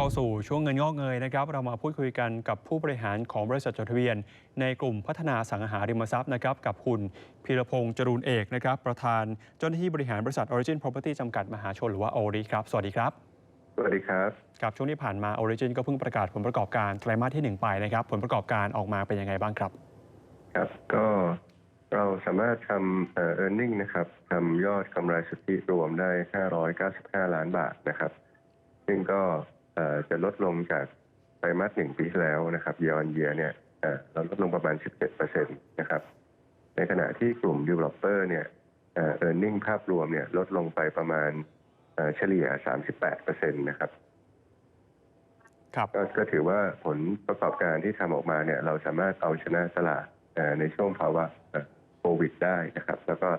เข้าสู่ช่วงเงินงอกเงยนะครับ เรามาพูดคุยกันกับผู้บริหารของบริษัทจดทะเบียน ในกลุ่มพัฒนาสังหาริมทรัพย์นะครับกับคุณพีรพงษ์จรูนเอกนะครับ ประธานเจ้าหน้าที่บริหารบริษัท Origin Property จำกัดมหาชนหรือว่า o r i ครับ สวัสดีครับ สวัสดีครับกับช่วงที่ผ่านมา Origin ก็เพิ่งประกาศผลประกอบการไตรมาสที่ 1 ไปนะครับ ผลประกอบการออกมาเป็นยังไงบ้างครับ ครับก็เราสามารถทำเอ่อ earning นะครับทำยอดกำไรสุทธิรวมได้ 595 ล้านบาทนะครับ ซึ่งก็เอ่อ จะลดลงจากไตรมาสหนึ่งปีที่แล้วนะครับ year on year เนี่ยเอ่อเราลดลงประมาณ 17%นะครับ ในขณะที่กลุ่ม developer เนี่ยเอ่อ earning ภาพรวมเนี่ยลดลงไปประมาณเอ่อเฉลี่ย 38%นะครับครับก็ก็ถือว่าผลประกอบการที่ทำออกมาเนี่ยเราสามารถเอาชนะตลาดเอ่อในช่วงภาวะเอ่อโควิดได้นะครับ แล้วก็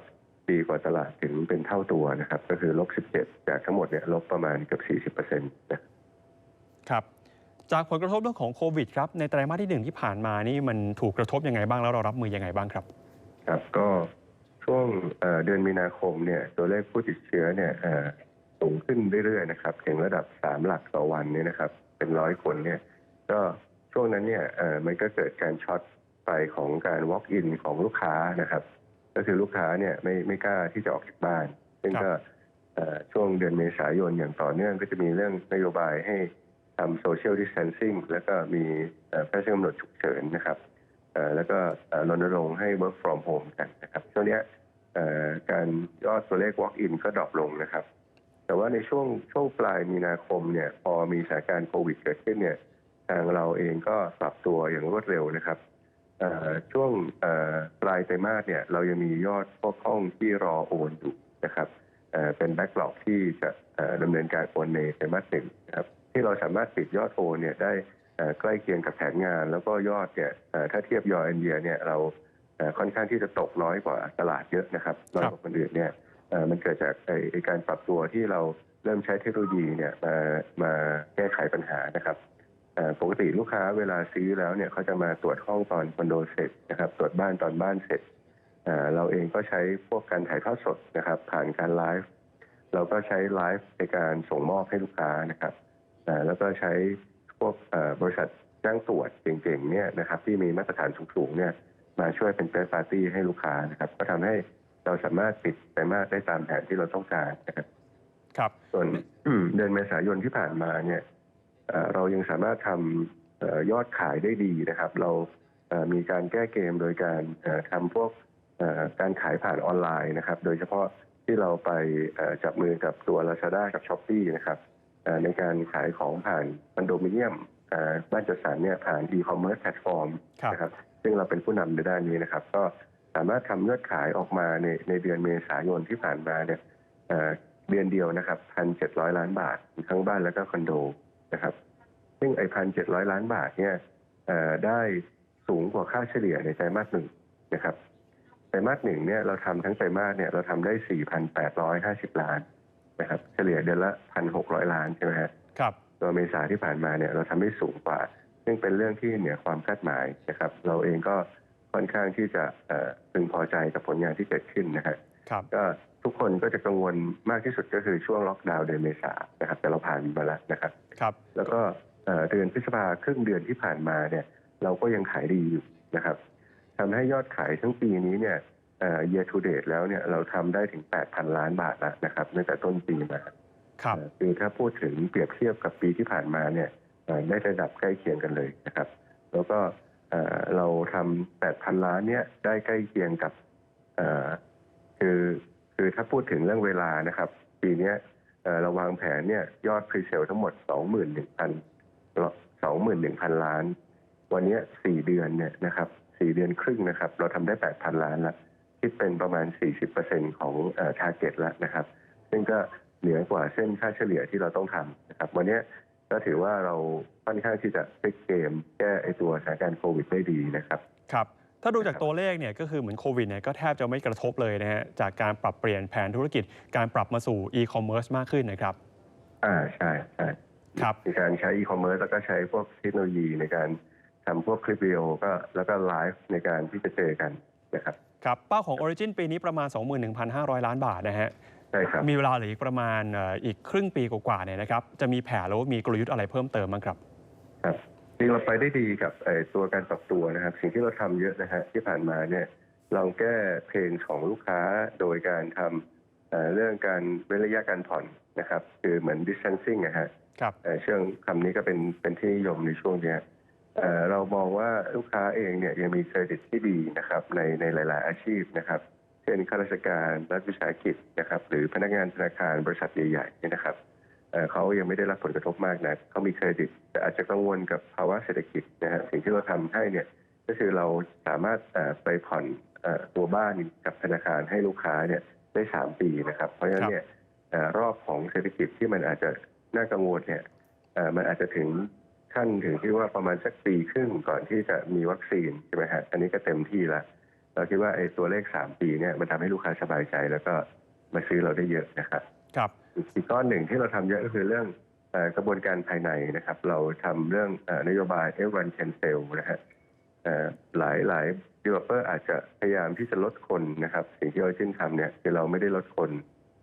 ดีกว่าตลาดถึงเป็นเท่าตัวนะครับ ก็คือลบ 17 จากทั้งหมดเนี่ยลบประมาณเกือบ40%นะ ครับ จากผลกระทบเรื่องของโควิดครับในไตรมาสที่หนึ่งที่ผ่านมานี่มันถูกกระทบยังไงบ้างแล้วเรารับมือยังไงบ้างครับ ครับก็ช่วงเอ่อเดือนมีนาคมเนี่ยตัวเลขผู้ติดเชื้อเนี่ยเอ่อสูงขึ้นเรื่อยๆนะครับถึงระดับ3หลักต่อวันเนี่ยนะครับ เป็นร้อยคนเนี่ยก็ช่วงนั้นเนี่ยเอ่อมันก็เกิดการช็อตไปของการ walk in ของลูกค้านะครับ ก็คือลูกค้าเนี่ยไม่ไม่กล้าที่จะออกจากบ้าน ซึ่งก็เอ่อช่วงเดือนเมษายนอย่างต่อเนื่องก็จะมีเรื่องนโยบายให้ ทำ social distancing แล้วก็มีเอ่อพระราชกำหนดฉุกเฉินนะครับแล้วก็รณรงค์ให้ work from home กันนะครับช่วงนี้การยอดตัวเลข walk in ก็ดรอปลงนะครับ แต่ว่าในช่วงช่วงปลายมีนาคมเนี่ยพอมีสถานการณ์โควิดเกิดขึ้นเนี่ยทางเราเองก็ปรับตัวอย่างรวดเร็วนะครับช่วงปลายไตรมาสเนี่ยเรายังมียอดพวกห้องที่รอโอนอยู่นะครับเป็นแบ็กหลอกที่จะดำเนินการโอนในไตรมาสหนึ่งนะครับ ที่เราสามารถปิดยอดโอนเนี่ยได้เอ่อใกล้เคียงกับแผนงาน แล้วก็ยอดเนี่ยเอ่อถ้าเทียบยอ r อนเดียเนี่ยเราเอ่อค่อนข้างที่จะตกน้อยกว่าตลาดเยอะนะครับน้อยกว่าคนอื่นเนี่ยเอ่อมันเกิดจากไอ้ไอ้การปรับตัวที่เราเริ่มใช้เทคโนโลยีเนี่ยมามาแก้ไขปัญหานะครับเอ่อปกติลูกค้าเวลาซื้อแล้วเนี่ยเขาจะมาตรวจห้องตอนคอนโดเสร็จนะครับตรวจบ้านตอนบ้านเสร็จเอ่อเราเองก็ใช้พวกการถ่ายทอดสดนะครับ ผ่านการไลฟ์เราก็ใช้ไลฟ์ในการส่งมอบให้ลูกค้านะครับเอ่อ แล้วก็ใช้พวกเอ่อบริษัทจ้างตรวจเก่งๆเนี่ยนะครับที่มีมาตรฐานสูงๆเนี่ยมาช่วยเป็นเ h ร r ปาร์ตี้ให้ลูกค้านะครับก็ทำให้เราสามารถปิดไตรมาสได้ตามแผนที่เราต้องการนะครับครับส่วนเดือนเมษายนที่ผ่านมาเนี่ยเอ่อเรายังสามารถทำเอ่อยอดขายได้ดีนะครับ เราเอ่อมีการแก้เกมโดยการเอ่อทำพวกเอ่อการขายผ่านออนไลน์นะครับ โดยเฉพาะที่เราไปเอ่อจับมือกับตัว Lazada กับ s h อ p e e นะครับเอ่อ ในการขายของผ่านคอนโดมิเนียมเอ่อบ้านจัดสรรเนี่ยผ่าน e-commerce platform ครับนะครับซึ่งเราเป็นผู้นำในด้านนี้นะครับ ก็สามารถทำยอดขายออกมาในในเดือนเมษายนที่ผ่านมาเนี่ยเอ่อเดือนเดียวนะครับพันเจ็ดร้อยล้านบาททั้งบ้านแล้วก็คอนโดนะครับ ซึ่งไอ้พันเจ็ดร้อยล้านบาทเนี่ยเอ่อได้สูงกว่าค่าเฉลี่ยในไตรมาสหนึ่งนะครับไตรมาสหนึ่งเนี่ยเราทำทั้งไตรมาสเนี่ยเราทำได้สี่พันแปดร้อยห้าสิบล้าน นะครับเฉลี่ยเดือนละพันหกร้อยล้านใช่ไหมฮะครับตัวเมษาที่ผ่านมาเนี่ยเราทำได้สูงกว่า ซึ่งเป็นเรื่องที่เหนือความคาดหมายนะครับเราเองก็ค่อนข้างที่จะเอ่อพึงพอใจกับผลงานที่เกิดขึ้นนะครับครับก็ทุกคนก็จะกังวลมากที่สุดก็คือช่วงล็อกดาวน์เดือนเมษานะครับ แต่เราผ่านมาแล้วนะครับครับ แล้วก็เอ่อเดือนพฤษภาครึ่งเดือนที่ผ่านมาเนี่ย เราก็ยังขายดีอยู่นะครับทำให้ยอดขายทั้งปีนี้เนี่ย เอ่อ year to date แล้วเนี่ยเราทำได้ถึง 8,000 ล้านบาทแล้วนะครับตั้งแต่ต้นปีมาครับเอ่อคือถ้าพูดถึงเปรียบเทียบกับปีที่ผ่านมาเนี่ยเอ่อได้ระดับใกล้เคียงกันเลยนะครับ แล้วก็เอ่อเราทำ8,000 ล้านเนี่ยได้ใกล้เคียงกับเอ่อคือคือถ้าพูดถึงเรื่องเวลานะครับ ปีเนี้ยเอ่อเราวางแผนเนี่ยยอดพรีเซลทั้งหมด 21,000 21,000 ล้าน วันเนี้ย4เดือนเนี่ยนะครับ4เดือนครึ่งนะครับ เราทำได้ 8,000 ล้านแล้ว คิดเป็นประมาณ 40%ของเอ่อ target แล้วนะครับ ซึ่งก็เหนือกว่าเส้นค่าเฉลี่ยที่เราต้องทำนะครับ วันเนี้ยก็ถือว่าเราค่อนข้างที่จะพลิกเกม แก้ไอตัวสถานการณ์โควิดได้ดีนะครับครับ ถ้าดูจากตัวเลขเนี่ยก็คือเหมือนโควิดเนี่ยก็แทบจะไม่กระทบเลยนะฮะจากการปรับเปลี่ยนแผนธุรกิจการปรับมาสู่อีคอมเมิร์ซมากขึ้นนะครับ อ่าใช่ใช่ครับมีการใช้อีคอมเมิร์ซแล้วก็ใช้พวกเทคโนโลยีในการทำพวกคลิปวิดีโอก็แล้วก็ไลฟ์ในการที่จะเจอกันนะครับ ครับเป้าของ Origin ปีนี้ประมาณ 21,500 ล้านบาทนะฮะใช่ครับมีเวลาเหลืออีกประมาณเอ่ออีกครึ่งปีกว่าๆเนี่ยนะครับจะมีแผนหรือว่ามีกลยุทธ์อะไรเพิ่มเติมบ้างครับครับจริงเราไปได้ดีกับไอ้ตัวการปรับตัวนะครับ สิ่งที่เราทำเยอะนะฮะที่ผ่านมาเนี่ยเราแก้เพนของลูกค้าโดยการทำเอ่อเรื่องการเว้นระยะการผ่อนนะครับ คือเหมือน distancing นะฮะครับเอ่อเชื่องคำนี้ก็เป็นเป็นที่นิยมในช่วงเนี้ย เรามองว่าลูกค้าเองเนี่ยยังมีเครดิตที่ดีนะครับในในหลาย ๆ อาชีพนะครับเช่นข้าราชการรัฐวิสาหกิจนะครับหรือพนักงานธนาคารบริษัทใหญ่ๆเนี่ยนะครับเขายังไม่ได้รับผลกระทบมากนะเขามีเครดิตแต่อาจจะกังวลกับภาวะเศรษฐกิจนะฮะสิ่งที่เราทำให้เนี่ยก็คือเราสามารถไปผ่อนตัวบ้านกับธนาคารให้ลูกค้าเนี่ยได้สามปีนะครับ เพราะฉะนั้นเนี่ยรอบของเศรษฐกิจที่มันอาจจะน่ากังวลเนี่ยมันอาจจะถึง ขั้นถึงที่ว่าประมาณสักปีครึ่งก่อนที่จะมีวัคซีนใช่ไหมฮะอันนี้ก็เต็มที่แล้วเราคิดว่าไอ้ตัวเลขสามปีเนี่ยมันทำให้ลูกค้าสบายใจ แล้วก็มาซื้อเราได้เยอะนะครับครับอีกก้อนหนึ่งที่เราทำเยอะก็คือเรื่องเอ่อกระบวนการภายในนะครับ เราทำเรื่องเออนโยบาย F1 Cancel นะฮะเอ่อหลายหลาย developer อาจจะพยายามที่จะลดคนนะครับ สิ่งที่เราชื่นทำเนี่ยคือเราไม่ได้ลดคน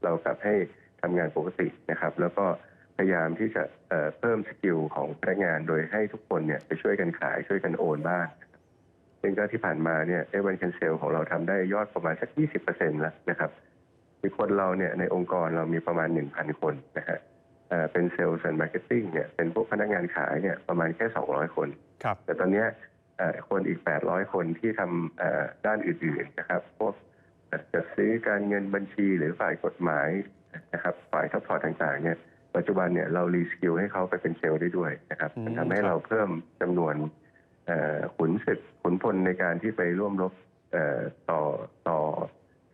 เรากลับให้ทำงานปกตินะครับ แล้วก็ พยายามที่จะเอ่อเพิ่มสกิลของพนักงานโดยให้ทุกคนเนี่ยไปช่วยกันขายช่วยกันโอนบ้านนะครับซึ่งก็ที่ผ่านมาเนี่ย F1 Cancel ของเราทำได้ยอดประมาณสัก 20%แล้วนะครับคือคนเราเนี่ยในองค์กรเรามีประมาณ 1,000 คนนะฮะเอ่อเป็นเซลล์และมาร์เก็ตติ้งเนี่ยเป็นพวกพนักงานขายเนี่ยประมาณแค่ 200 คนครับแต่ตอนเนี้ยเอ่อคนอีก 800 คนที่ทำเอ่อด้านอื่นๆนะครับ พวกจัดซื้อการเงินบัญชีหรือฝ่ายกฎหมายนะครับฝ่ายซัพพอร์ตต่างๆเนี่ย ปัจจุบันเนี่ยเรารีสกิลให้เขาไปเป็นเซลล์ได้ด้วยนะครับอืมมันทำให้ครับเราเพิ่มจำนวนเอ่อขุนศึกขุนพลในการที่ไปร่วมรบเอ่อต่อต่อ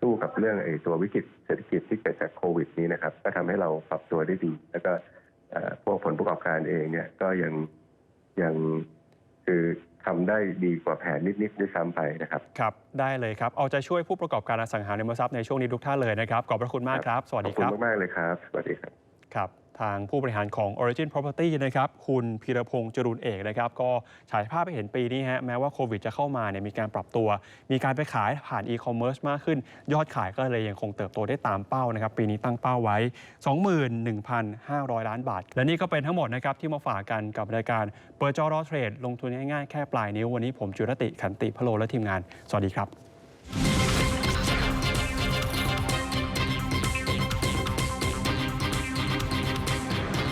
สู้กับเรื่องไอ้ตัววิกฤตเศรษฐกิจที่เกิดจากโควิด นี้นะครับ ก็ทำให้เราปรับตัวได้ดี แล้วก็เอ่อพวกผลประกอบการเองเนี่ยก็ยังยังคือทำได้ดีกว่าแผนนิดๆด้วยซ้ำไปนะครับ ครับ ได้เลยครับ เอาใจช่วยผู้ประกอบการอสังหาริมทรัพย์ในช่วงนี้ทุกท่านเลยนะครับ ขอบพระคุณมากครับ สวัสขอดีบคคุณรับมากๆเลยครับ สวัสดีครับ ครับ ทางผู้บริหารของ Origin Property นะครับคุณพีรพงษ์จรูนเอกนะครับก็ฉายภาพให้เห็นปีนี้ฮะแม้ว่าโควิดจะเข้ามาเนี่ยมีการปรับตัว มีการไปขายผ่านอีคอมเมิร์ซมากขึ้น ยอดขายก็เลยยังคงเติบโตได้ตามเป้านะครับปีนี้ตั้งเป้าไว้ 21,500 ล้านบาท และนี่ก็เป็นทั้งหมดนะครับที่มาฝากกันกับรายการเปิดจอรอเทรดลงทุนง่ายๆแค่ปลายนิ้ววันนี้ผมจุรติขันติพโลและทีมงานสวัสดีครับ